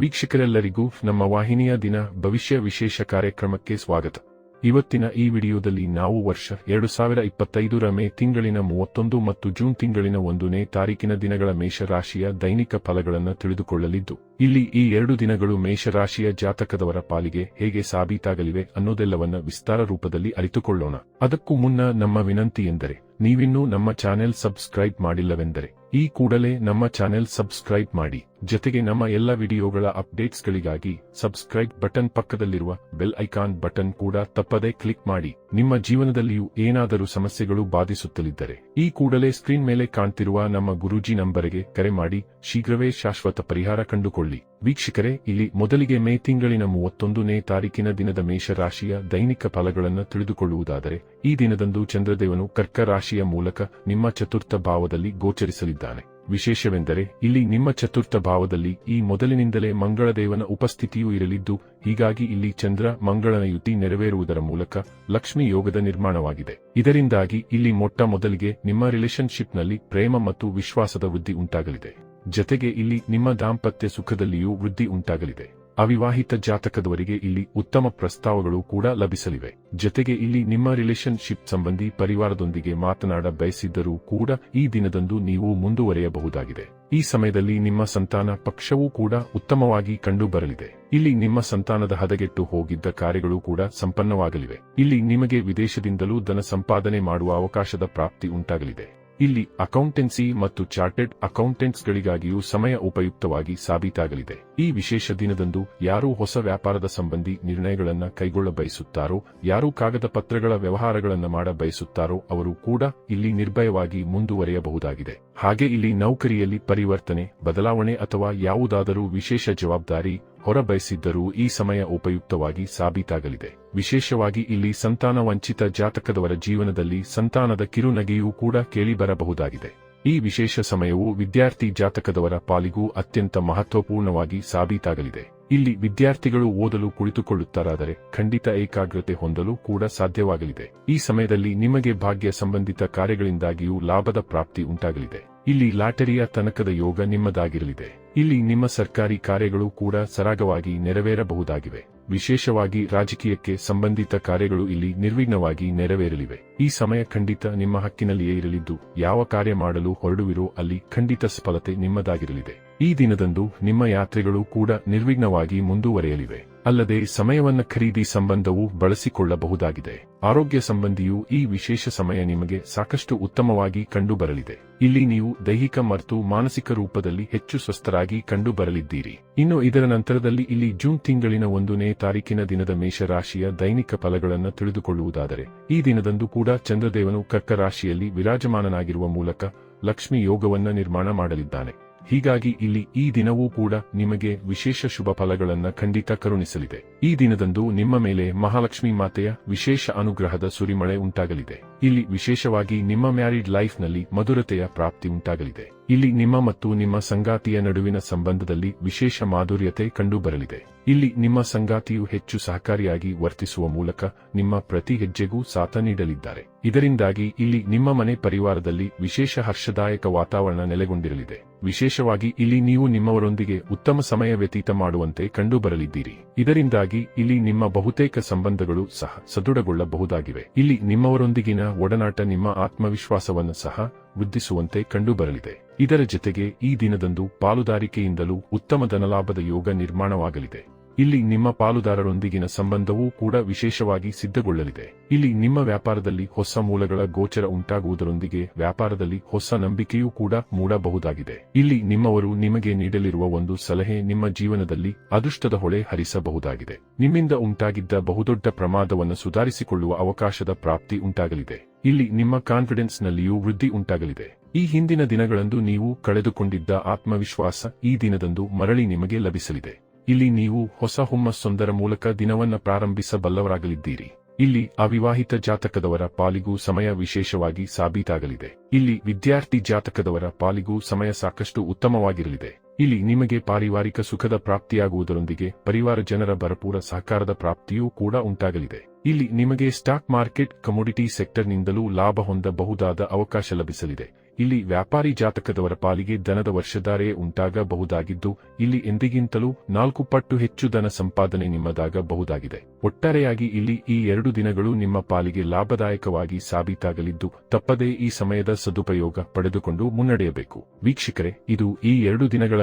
ವೀಕ್ಷಕರೆಲ್ಲರಿಗೂ ನಮ್ಮ ವಾಹಿನಿಯ ದಿನ ಭವಿಷ್ಯ ವಿಶೇಷ ಕಾರ್ಯಕ್ರಮಕ್ಕೆ ಸ್ವಾಗತ. ಇವತ್ತಿನ ಈ ವಿಡಿಯೋದಲ್ಲಿ ನಾವು ವರ್ಷ ಎರಡು ಸಾವಿರ ಇಪ್ಪತ್ತೈದರ ಮೇ ತಿಂಗಳಿನ ಮೂವತ್ತೊಂದು ಮತ್ತು ಜೂನ್ ತಿಂಗಳಿನ ಒಂದನೇ ತಾರೀಕಿನ ದಿನಗಳ ಮೇಷರಾಶಿಯ ದೈನಿಕ ಫಲಗಳನ್ನು ತಿಳಿದುಕೊಳ್ಳಲಿದ್ದು, ಇಲ್ಲಿ ಈ ಎರಡು ದಿನಗಳು ಮೇಷರಾಶಿಯ ಜಾತಕದವರ ಪಾಲಿಗೆ ಹೇಗೆ ಸಾಬೀತಾಗಲಿವೆ ಅನ್ನೋದೆಲ್ಲವನ್ನ ವಿಸ್ತಾರ ರೂಪದಲ್ಲಿ ಅರಿತುಕೊಳ್ಳೋಣ. ಅದಕ್ಕೂ ಮುನ್ನ ನಮ್ಮ ವಿನಂತಿ ಎಂದರೆ ನೀವಿನ್ನೂ ನಮ್ಮ ಚಾನೆಲ್ ಸಬ್ಸ್ಕ್ರೈಬ್ ಮಾಡಿಲ್ಲವೆಂದರೆ, ಈ ಕೂಡಲೇ ನಮ್ಮ ಚಾನೆಲ್ ಸಬ್ಸ್ಕ್ರೈಬ್ ಮಾಡಿ, ಜೊತೆಗೆ ನಮ್ಮ ಎಲ್ಲ ವಿಡಿಯೋಗಳ ಅಪ್ಡೇಟ್ಸ್ಗಳಿಗಾಗಿ ಸಬ್ಸ್ಕ್ರೈಬ್ ಬಟನ್ ಪಕ್ಕದಲ್ಲಿರುವ ಬೆಲ್ ಐಕಾನ್ ಬಟನ್ ಕೂಡ ತಪ್ಪದೇ ಕ್ಲಿಕ್ ಮಾಡಿ, ನಿಮ್ಮ ಜೀವನದಲ್ಲಿಯೂ ಏನಾದರೂ ಸಮಸ್ಯೆಗಳು ಬಾಧಿಸುತ್ತಲಿದ್ದರೆ, ಈ ಕೂಡಲೇ ಸ್ಕ್ರೀನ್ ಮೇಲೆ ಕಾಣ್ತಿರುವ ನಮ್ಮ ಗುರೂಜಿ ನಂಬರಿಗೆ ಕರೆ ಮಾಡಿ, ಶೀಘ್ರವೇ ಶಾಶ್ವತ ಪರಿಹಾರ ಕಂಡುಕೊಳ್ಳಿ. ವೀಕ್ಷಕರೇ, ಇಲ್ಲಿ ಮೊದಲಿಗೆ ಮೇ ತಿಂಗಳಿನ ಮೂವತ್ತೊಂದನೇ ತಾರೀಕಿನ ದಿನದ ಮೇಷರಾಶಿಯ ದೈನಿಕ ಫಲಗಳನ್ನು ತಿಳಿದುಕೊಳ್ಳುವುದಾದರೆ, ಈ ದಿನದಂದು ಚಂದ್ರದೇವನು ಕರ್ಕ ರಾಶಿಯ ಮೂಲಕ ನಿಮ್ಮ ಚತುರ್ಥ ಭಾವದಲ್ಲಿ ಗೋಚರಿಸಲಿದ್ದಾನೆ. ವಿಶೇಷವೆಂದರೆ, ಇಲ್ಲಿ ನಿಮ್ಮ ಚತುರ್ಥ ಭಾವದಲ್ಲಿ ಈ ಮೊದಲಿನಿಂದಲೇ ಮಂಗಳದೇವನ ಉಪಸ್ಥಿತಿಯೂ ಇರಲಿದ್ದು, ಹೀಗಾಗಿ ಇಲ್ಲಿ ಚಂದ್ರ ಮಂಗಳನ ಯುತಿ ನೆರವೇರುವುದರ ಮೂಲಕ ಲಕ್ಷ್ಮಿ ಯೋಗದ ನಿರ್ಮಾಣವಾಗಿದೆ. ಇದರಿಂದಾಗಿ ಇಲ್ಲಿ ಮೊಟ್ಟ ಮೊದಲಿಗೆ ನಿಮ್ಮ ರಿಲೇಶನ್ಶಿಪ್ನಲ್ಲಿ ಪ್ರೇಮ ಮತ್ತು ವಿಶ್ವಾಸದ ವೃದ್ಧಿ ಉಂಟಾಗಲಿದೆ. ಜತೆಗೆ ಇಲ್ಲಿ ನಿಮ್ಮ ದಾಂಪತ್ಯ ಸುಖದಲ್ಲಿಯೂ ವೃದ್ಧಿ ಉಂಟಾಗಲಿದೆ. ಅವಿವಾಹಿತ ಜಾತಕದವರಿಗೆ ಇಲ್ಲಿ ಉತ್ತಮ ಪ್ರಸ್ತಾವಗಳು ಕೂಡ ಲಭಿಸಲಿವೆ. ಜತೆಗೆ ಇಲ್ಲಿ ನಿಮ್ಮ ರಿಲೇಶನ್ಶಿಪ್ ಸಂಬಂಧಿ ಪರಿವಾರದೊಂದಿಗೆ ಮಾತನಾಡ ಬಯಸಿದ್ದರೂ ಕೂಡ ಈ ದಿನದಂದು ನೀವು ಮುಂದುವರೆಯಬಹುದಾಗಿದೆ. ಈ ಸಮಯದಲ್ಲಿ ನಿಮ್ಮ ಸಂತಾನ ಪಕ್ಷವೂ ಕೂಡ ಉತ್ತಮವಾಗಿ ಕಂಡುಬರಲಿದೆ. ಇಲ್ಲಿ ನಿಮ್ಮ ಸಂತಾನದ ಹದಗೆಟ್ಟು ಹೋಗಿದ್ದ ಕಾರ್ಯಗಳು ಕೂಡ ಸಂಪನ್ನವಾಗಲಿವೆ. ಇಲ್ಲಿ ನಿಮಗೆ ವಿದೇಶದಿಂದಲೂ ಧನ ಸಂಪಾದನೆ ಮಾಡುವ ಅವಕಾಶದ ಪ್ರಾಪ್ತಿ ಉಂಟಾಗಲಿದೆ. ಇಲ್ಲಿ ಅಕೌಂಟೆನ್ಸಿ ಮತ್ತು ಚಾರ್ಟೆಡ್ ಅಕೌಂಟೆಂಟ್ಸ್ಗಳಿಗಾಗಿಯೂ ಸಮಯ ಉಪಯುಕ್ತವಾಗಿ ಸಾಬೀತಾಗಲಿದೆ. ಈ ವಿಶೇಷ ದಿನದಂದು ಯಾರು ಹೊಸ ವ್ಯಾಪಾರದ ಸಂಬಂಧಿ ನಿರ್ಣಯಗಳನ್ನು ಕೈಗೊಳ್ಳ ಬಯಸುತ್ತಾರೋ, ಯಾರು ಕಾಗದ ಪತ್ರಗಳ ವ್ಯವಹಾರಗಳನ್ನು ಮಾಡ ಬಯಸುತ್ತಾರೋ, ಅವರು ಕೂಡ ಇಲ್ಲಿ ನಿರ್ಭಯವಾಗಿ ಮುಂದುವರೆಯಬಹುದಾಗಿದೆ. ಹಾಗೆ ಇಲ್ಲಿ ನೌಕರಿಯಲ್ಲಿ ಪರಿವರ್ತನೆ, ಬದಲಾವಣೆ ಅಥವಾ ಯಾವುದಾದರೂ ವಿಶೇಷ ಜವಾಬ್ದಾರಿ ಹೊರಬಯಸಿದ್ದರೂ ಈ ಸಮಯ ಉಪಯುಕ್ತವಾಗಿ ಸಾಬೀತಾಗಲಿದೆ. ವಿಶೇಷವಾಗಿ ಇಲ್ಲಿ ಸಂತಾನ ವಂಚಿತ ಜಾತಕದವರ ಜೀವನದಲ್ಲಿ ಸಂತಾನದ ಕಿರುನಗೆಯೂ ಕೂಡ ಕೇಳಿಬರಬಹುದಾಗಿದೆ. ಈ ವಿಶೇಷ ಸಮಯವು ವಿದ್ಯಾರ್ಥಿ ಜಾತಕದವರ ಪಾಲಿಗೂ ಅತ್ಯಂತ ಮಹತ್ವಪೂರ್ಣವಾಗಿ ಸಾಬೀತಾಗಲಿದೆ. ಇಲ್ಲಿ ವಿದ್ಯಾರ್ಥಿಗಳು ಓದಲು ಕುಳಿತುಕೊಳ್ಳುತ್ತಾರಾದರೆ ಖಂಡಿತ ಏಕಾಗ್ರತೆ ಹೊಂದಲು ಕೂಡ ಸಾಧ್ಯವಾಗಲಿದೆ. ಈ ಸಮಯದಲ್ಲಿ ನಿಮಗೆ ಭಾಗ್ಯ ಸಂಬಂಧಿತ ಕಾರ್ಯಗಳಿಂದಾಗಿಯೂ ಲಾಭದ ಪ್ರಾಪ್ತಿ ಉಂಟಾಗಲಿದೆ. ಇಲ್ಲಿ ಲಾಟರಿಯ ತನಕದ ಯೋಗ ನಿಮ್ಮದಾಗಿರಲಿದೆ. ಇಲ್ಲಿ ನಿಮ್ಮ ಸರ್ಕಾರಿ ಕಾರ್ಯಗಳು ಕೂಡ ಸರಾಗವಾಗಿ ನೆರವೇರಬಹುದಾಗಿವೆ. ವಿಶೇಷವಾಗಿ ರಾಜಕೀಯಕ್ಕೆ ಸಂಬಂಧಿತ ಕಾರ್ಯಗಳು ಇಲ್ಲಿ ನಿರ್ವಿಘ್ನವಾಗಿ ನೆರವೇರಲಿವೆ. ಈ ಸಮಯ ಖಂಡಿತ ನಿಮ್ಮ ಹಕ್ಕಿನಲ್ಲಿಯೇ ಇರಲಿದ್ದು, ಯಾವ ಕಾರ್ಯ ಮಾಡಲು ಹೊರಡುವಿರೋ ಅಲ್ಲಿ ಖಂಡಿತ ಸಫಲತೆ ನಿಮ್ಮದಾಗಿರಲಿದೆ. ಈ ದಿನದಂದು ನಿಮ್ಮ ಯಾತ್ರೆಗಳು ಕೂಡ ನಿರ್ವಿಘ್ನವಾಗಿ ಮುಂದುವರೆಯಲಿವೆ. ಅಲ್ಲದೆ ಸಮಯವನ್ನ ಖರೀದಿ ಸಂಬಂಧವು ಬಳಸಿಕೊಳ್ಳಬಹುದಾಗಿದೆ. ಆರೋಗ್ಯ ಸಂಬಂಧಿಯು ಈ ವಿಶೇಷ ಸಮಯ ನಿಮಗೆ ಸಾಕಷ್ಟು ಉತ್ತಮವಾಗಿ ಕಂಡುಬರಲಿದೆ. ಇಲ್ಲಿ ನೀವು ದೈಹಿಕ ಮತ್ತು ಮಾನಸಿಕ ರೂಪದಲ್ಲಿ ಹೆಚ್ಚು ಸ್ವಸ್ಥರಾಗಿ ಕಂಡುಬರಲಿದ್ದೀರಿ. ಇನ್ನು ಇದರ ನಂತರದಲ್ಲಿ ಇಲ್ಲಿ ಜೂನ್ ತಿಂಗಳಿನ ಒಂದನೇ ತಾರೀಕಿನ ದಿನದ ಮೇಷರಾಶಿಯ ದೈನಿಕ ಫಲಗಳನ್ನು ತಿಳಿದುಕೊಳ್ಳುವುದಾದರೆ, ಈ ದಿನದಂದು ಕೂಡ ಚಂದ್ರದೇವನು ಕರ್ಕ ರಾಶಿಯಲ್ಲಿ ವಿರಾಜಮಾನನಾಗಿರುವ ಮೂಲಕ ಲಕ್ಷ್ಮಿ ಯೋಗವನ್ನ ನಿರ್ಮಾಣ ಮಾಡಲಿದ್ದಾನೆ. ಹೀಗಾಗಿ ಇಲ್ಲಿ ಈ ದಿನವೂ ಕೂಡ ನಿಮಗೆ ವಿಶೇಷ ಶುಭ ಫಲಗಳನ್ನು ಖಂಡಿತ ಕರುಣಿಸಲಿದೆ. ಈ ದಿನದಂದು ನಿಮ್ಮ ಮೇಲೆ ಮಹಾಲಕ್ಷ್ಮಿ ಮಾತೆಯ ವಿಶೇಷ ಅನುಗ್ರಹದ ಸುರಿಮಳೆ ಉಂಟಾಗಲಿದೆ. ಇಲ್ಲಿ ವಿಶೇಷವಾಗಿ ನಿಮ್ಮ ಮ್ಯಾರಿಡ್ ಲೈಫ್ನಲ್ಲಿ ಮಧುರತೆಯ ಪ್ರಾಪ್ತಿ ಉಂಟಾಗಲಿದೆ. ಇಲ್ಲಿ ನಿಮ್ಮ ಮತ್ತು ನಿಮ್ಮ ಸಂಗಾತಿಯ ನಡುವಿನ ಸಂಬಂಧದಲ್ಲಿ ವಿಶೇಷ ಮಾಧುರ್ಯತೆ ಕಂಡುಬರಲಿದೆ. ಇಲ್ಲಿ ನಿಮ್ಮ ಸಂಗಾತಿಯು ಹೆಚ್ಚು ಸಹಕಾರಿಯಾಗಿ ವರ್ತಿಸುವ ಮೂಲಕ ನಿಮ್ಮ ಪ್ರತಿ ಹೆಜ್ಜೆಗೂ ಸಾಥ ನೀಡಲಿದ್ದಾರೆ. ಇದರಿಂದಾಗಿ ಇಲ್ಲಿ ನಿಮ್ಮ ಮನೆ ಪರಿವಾರದಲ್ಲಿ ವಿಶೇಷ ಹರ್ಷದಾಯಕ ವಾತಾವರಣ ನೆಲೆಗೊಂಡಿರಲಿದೆ. ವಿಶೇಷವಾಗಿ ಇಲ್ಲಿ ನೀವು ನಿಮ್ಮವರೊಂದಿಗೆ ಉತ್ತಮ ಸಮಯ ವ್ಯತೀತ ಮಾಡುವಂತೆ ಕಂಡುಬರಲಿದ್ದೀರಿ. ಇದರಿಂದಾಗಿ ಇಲ್ಲಿ ನಿಮ್ಮ ಬಹುತೇಕ ಸಂಬಂಧಗಳು ಸಹ ಸದೃಢಗೊಳ್ಳಬಹುದಾಗಿವೆ. ಇಲ್ಲಿ ನಿಮ್ಮವರೊಂದಿಗಿನ ಒಡನಾಟ ನಿಮ್ಮ ಆತ್ಮವಿಶ್ವಾಸವನ್ನು ಸಹ ವೃದ್ಧಿಸುವಂತೆ ಕಂಡುಬರಲಿದೆ. ಇದರ ಜೊತೆಗೆ ಈ ದಿನದಂದು ಪಾಲುದಾರಿಕೆಯಿಂದಲೂ ಉತ್ತಮ ಧನಲಾಭದ ಯೋಗ ನಿರ್ಮಾಣವಾಗಲಿದೆ. ಇಲ್ಲಿ ನಿಮ್ಮ ಪಾಲುದಾರರೊಂದಿಗಿನ ಸಂಬಂಧವೂ ಕೂಡ ವಿಶೇಷವಾಗಿ ಸಿದ್ಧಗೊಳ್ಳಲಿದೆ. ಇಲ್ಲಿ ನಿಮ್ಮ ವ್ಯಾಪಾರದಲ್ಲಿ ಹೊಸ ಮೂಲಗಳ ಗೋಚರ ಉಂಟಾಗುವುದರೊಂದಿಗೆ ವ್ಯಾಪಾರದಲ್ಲಿ ಹೊಸ ನಂಬಿಕೆಯೂ ಕೂಡ ಮೂಡಬಹುದಾಗಿದೆ. ಇಲ್ಲಿ ನಿಮ್ಮವರು ನಿಮಗೆ ನೀಡಲಿರುವ ಒಂದು ಸಲಹೆ ನಿಮ್ಮ ಜೀವನದಲ್ಲಿ ಅದೃಷ್ಟದ ಹೊಳೆ ಹರಿಸಬಹುದಾಗಿದೆ. ನಿಮ್ಮಿಂದ ಉಂಟಾಗಿದ್ದ ಬಹುದೊಡ್ಡ ಪ್ರಮಾದವನ್ನು ಸುಧಾರಿಸಿಕೊಳ್ಳುವ ಅವಕಾಶದ ಪ್ರಾಪ್ತಿ ಉಂಟಾಗಲಿದೆ. ಇಲ್ಲಿ ನಿಮ್ಮ ಕಾನ್ಫಿಡೆನ್ಸ್ನಲ್ಲಿಯೂ ವೃದ್ಧಿ ಉಂಟಾಗಲಿದೆ. ಈ ಹಿಂದಿನ ದಿನಗಳಂದು ನೀವು ಕಳೆದುಕೊಂಡಿದ್ದ ಆತ್ಮವಿಶ್ವಾಸ ಈ ದಿನದಂದು ಮರಳಿ ನಿಮಗೆ ಲಭಿಸಲಿದೆ. ಇಲ್ಲಿ ನೀವು ಹೊಸ ಹುಮ್ಮಸ್ಸೊಂದರ ಮೂಲಕ ದಿನವನ್ನ ಪ್ರಾರಂಭಿಸಬಲ್ಲವರಾಗಲಿದ್ದೀರಿ. ಇಲ್ಲಿ ಅವಿವಾಹಿತ ಜಾತಕದವರ ಪಾಲಿಗೂ ಸಮಯ ವಿಶೇಷವಾಗಿ ಸಾಬೀತಾಗಲಿದೆ. ಇಲ್ಲಿ ವಿದ್ಯಾರ್ಥಿ ಜಾತಕದವರ ಪಾಲಿಗೂ ಸಮಯ ಸಾಕಷ್ಟು ಉತ್ತಮವಾಗಿರಲಿದೆ. ಇಲ್ಲಿ ನಿಮಗೆ ಪಾರಿವಾರಿಕ ಸುಖದ ಪ್ರಾಪ್ತಿಯಾಗುವುದರೊಂದಿಗೆ ಪರಿವಾರ ಜನರ ಭರಪೂರ ಸಹಕಾರದ ಪ್ರಾಪ್ತಿಯೂ ಕೂಡ ಉಂಟಾಗಲಿದೆ. ಇಲ್ಲಿ ನಿಮಗೆ ಸ್ಟಾಕ್ ಮಾರ್ಕೆಟ್, ಕಮೋಡಿಟಿ ಸೆಕ್ಟರ್ನಿಂದಲೂ ಲಾಭ ಹೊಂದಬಹುದಾದ ಅವಕಾಶ ಲಭಿಸಲಿದೆ. ಇಲ್ಲಿ ವ್ಯಾಪಾರಿ ಜಾತಕದವರ ಪಾಲಿಗೆ ದನದ ವರ್ಷಧಾರೆ ಉಂಟಾಗಬಹುದಾಗಿದ್ದು, ಇಲ್ಲಿ ಎಂದಿಗಿಂತಲೂ ನಾಲ್ಕು ಪಟ್ಟು ಹೆಚ್ಚು ಧನ ಸಂಪಾದನೆ ನಿಮ್ಮದಾಗಬಹುದಾಗಿದೆ. ಒಟ್ಟಾರೆಯಾಗಿ ಇಲ್ಲಿ ಈ ಎರಡು ದಿನಗಳು ನಿಮ್ಮ ಪಾಲಿಗೆ ಲಾಭದಾಯಕವಾಗಿ ಸಾಬೀತಾಗಲಿದ್ದು, ತಪ್ಪದೇ ಈ ಸಮಯದ ಸದುಪಯೋಗ ಪಡೆದುಕೊಂಡು ಮುನ್ನಡೆಯಬೇಕು. ವೀಕ್ಷಕರೇ, ಇದು ಈ ಎರಡು ದಿನಗಳ